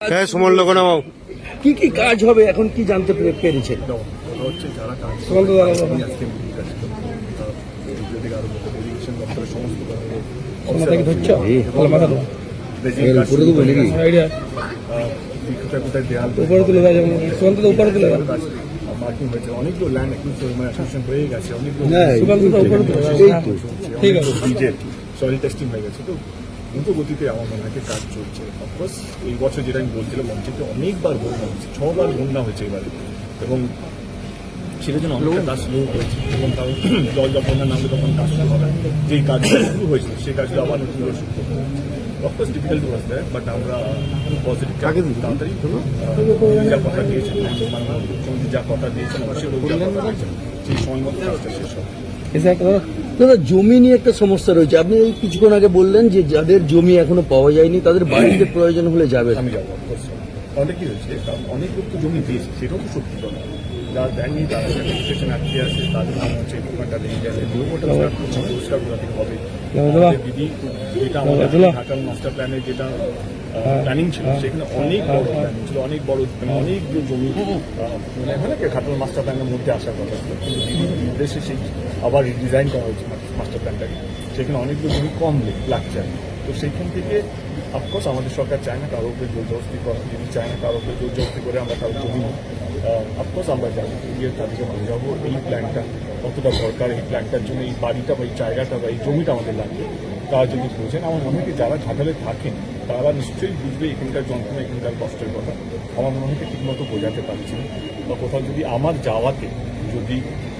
হ্যাঁ সুমন লোক নামাও কি কি কাজ হবে এখন কি জানতে পেরেছেন? হচ্ছে যারা কাজ আজকে সমস্ত অনেকগুলো ল্যান্ড এখন মানে হয়ে গেছে। অনেকগুলো ঠিক আছে। সয়েল টেস্টিং হয়ে গেছে তো। দ্রুত গতিতে আমার মনে হয় কাজ চলছে। অফকোর্স এই বছর যেটা আমি বলছিলাম মঞ্চেতে অনেকবার বন্যা হয়েছে ছবার বন্যা হয়েছে এবারে। এবং সেটার জন্য অনেকটা কাজ স্লো হয়েছে। এবং তাও জল যখন না নামলে তখন কাজ শুরু হবে যেই কাজগুলো শুরু হয়েছিল সেই কাজগুলো আবার নতুন করে শুরু করতে অফকোর্স ডিফিকাল্ট ওয়াজ দেয় বাট আমরা পজিটিভ তাড়াতাড়ি আহ, যা কথা দিয়েছেন মানে যা কথা দিয়েছেন অবশ্যই যা কথা দিয়েছেন। জমি নিয়ে একটা সমস্যা রয়েছে। আপনি এই কিছুক্ষণ আগে বললেন যে যাদের জমি এখনও পাওয়া যায়নি, তাদের বাড়িতে প্রয়োজন হলে যাবে আমি যাব অনেক কি হয়েছে অনেক জমি পেয়েছে, সেটাও তো সত্যি কথা। যারা রেজিস্ট্রেশন আটকে আছে তাদের নাম হচ্ছে নিয়ে গেছে। থেকে হবে। দিদি যেটা আমাদের ঢাকার মাস্টার যেটা প্ল্যানিং ছিল সেখানে অনেক বড় প্ল্যানিং ছিল অনেক বড় মানে অনেক জমি মানে হয় না কি মাস্টার প্ল্যানের মধ্যে আসার কথা ছিল। কিন্তু নির্দেশে সেই আবার ডিজাইন করা হয়েছে মাস্টার প্ল্যানটাকে সেখানে অনেকগুলো জমি কম লাগছে। তো সেইখান থেকে অফকোর্স আমাদের সরকার চায় না কারও জোর জবস্তি করা যদি চায় না কারও জোর জবস্তি করে আমরা কারও জমি অফকোর্স আমরা যাব। গিয়ে তাদেরকে বোঝাবো এই প্ল্যানটা কতটা দরকার, এই প্ল্যানটার জন্য এই বাড়িটা বা এই জায়গাটা বা এই জমিটা আমাদের লাগবে। তারা যদি বোঝেন, আমার মনে হয় যারা ঘাটালে থাকেন, তারা নিশ্চয়ই বুঝবে এখানকার যন্ত্রণা, এখানকার কষ্টের কথা। আমার মনে হয় ঠিকমতো বোঝাতে পারছি। বা কোথাও যদি আমার যাওয়াতে যদি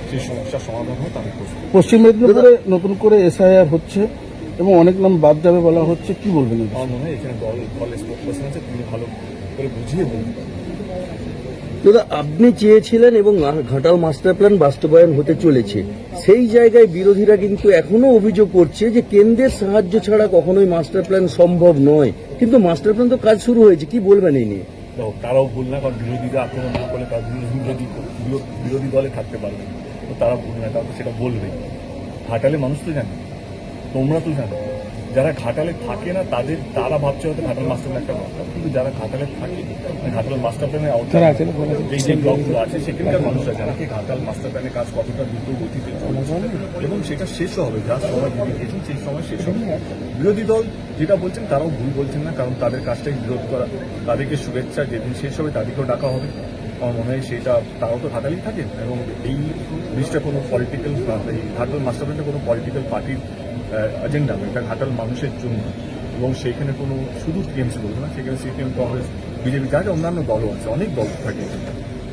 সেই সমস্যার সমাধান হয়, তাহলে পশ্চিম মেদিনীপুরে নতুন করে এসআইআর হচ্ছে। এবং অনেক নাম বাদ যাবে বলা হচ্ছে কি বলবেন আমার মনে হয় এখানে দল আছে তিনি ভালো করে বুঝিয়ে বলতে দাদা আপনি চেয়েছিলেন এবং ঘাটাল মাস্টার প্ল্যান বাস্তবায়ন হতে চলেছে। সেই জায়গায় বিরোধীরা কিন্তু এখনও অভিযোগ করছে যে কেন্দ্রের সাহায্য ছাড়া কখনোই মাস্টার প্ল্যান সম্ভব নয়। কিন্তু মাস্টার প্ল্যান তো কাজ শুরু হয়েছে কি বলবেন এই নিয়ে? তারাও ভুল না কারণ বিরোধীরা আক্রমণ না করলে তারা বিরোধী বিরোধী বিরোধী দলে থাকতে পারবে তো তারা ভুল না তারা সেটা বলবে ঘাটালে মানুষ তো জানে। তোমরা তো জানো যারা ঘাটালে থাকে না তাদের তারা ভাবছে হয়তো ঘাটাল মাস্টার প্ল্যান একটা দরকার কিন্তু যারা ঘাটালে থাকে মানে ঘাটাল মাস্টার প্ল্যানের আওতায় যেই যে ব্লকগুলো আছে সেখানকার মানুষরা জানে কি ঘাটাল মাস্টার প্ল্যানের কাজ কতটা দ্রুত গতিতে এবং সেটা শেষও হবে যা সময় দিয়েছেন সেই সময় শেষ হবে। বিরোধী দল যেটা বলছেন তারাও ভুল বলছেন না কারণ তাদের কাজটাই বিরোধ করা তাদেরকে শুভেচ্ছা যেদিন শেষ হবে তাদেরকেও ডাকা হবে। আমার মনে হয় সেটা তারাও তো ঘাটালেই থাকেন এবং এই জিনিসটা কোনো পলিটিক্যাল এই ঘাটাল মাস্টার প্ল্যানটা কোনো পলিটিক্যাল পার্টির এজেন্ডা না এটা ঘাটাল মানুষের জন্য। এবং সেখানে কোনো শুধু টিএমসি বলব না, সেখানে সিপিএম কংগ্রেস বিজেপি যা যা অন্যান্য দলও আছে, অনেক দল থাকে।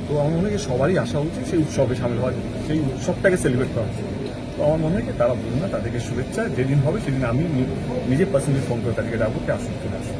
তো আমার মনে হয় সবারই আসা উচিত সেই উৎসবে সামিল হয় সেই উৎসবটাকে সেলিব্রেট করা উচিত তো আমার মনে হয় তারা বলুন না, তাদেরকে শুভেচ্ছা, যেদিন হবে সেদিন আমি নিজে পার্সোনালি ফোন করে তাদেরকে ডাকবো, কি আসুন চলে আসুন